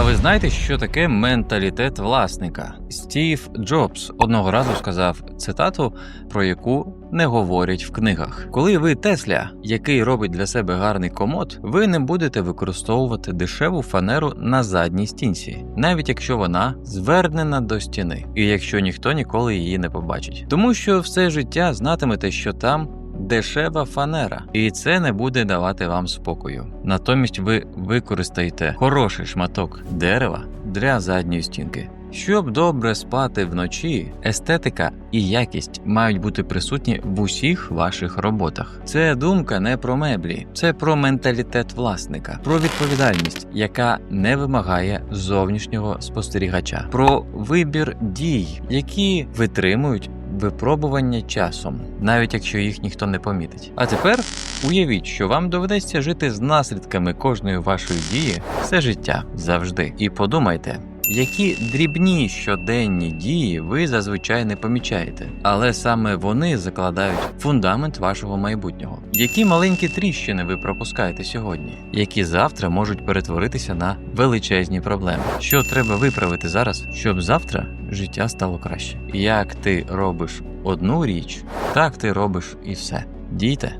А ви знаєте, що таке менталітет власника? Стів Джобс одного разу сказав цитату, про яку не говорять в книгах. Коли ви Тесля, який робить для себе гарний комод, ви не будете використовувати дешеву фанеру на задній стінці, навіть якщо вона звернена до стіни, і якщо ніхто ніколи її не побачить. Тому що все життя знатимете, що там дешева фанера, і це не буде давати вам спокою. Натомість ви використаєте хороший шматок дерева для задньої стінки. Щоб добре спати вночі, естетика і якість мають бути присутні в усіх ваших роботах. Це думка не про меблі, це про менталітет власника, про відповідальність, яка не вимагає зовнішнього спостерігача, про вибір дій, які витримують випробування часом, навіть якщо їх ніхто не помітить. А тепер уявіть, що вам доведеться жити з наслідками кожної вашої дії все життя завжди. І подумайте. Які дрібні щоденні дії ви зазвичай не помічаєте, але саме вони закладають фундамент вашого майбутнього. Які маленькі тріщини ви пропускаєте сьогодні, які завтра можуть перетворитися на величезні проблеми? Що треба виправити зараз, щоб завтра життя стало краще? Як ти робиш одну річ, так ти робиш і все. Дійте.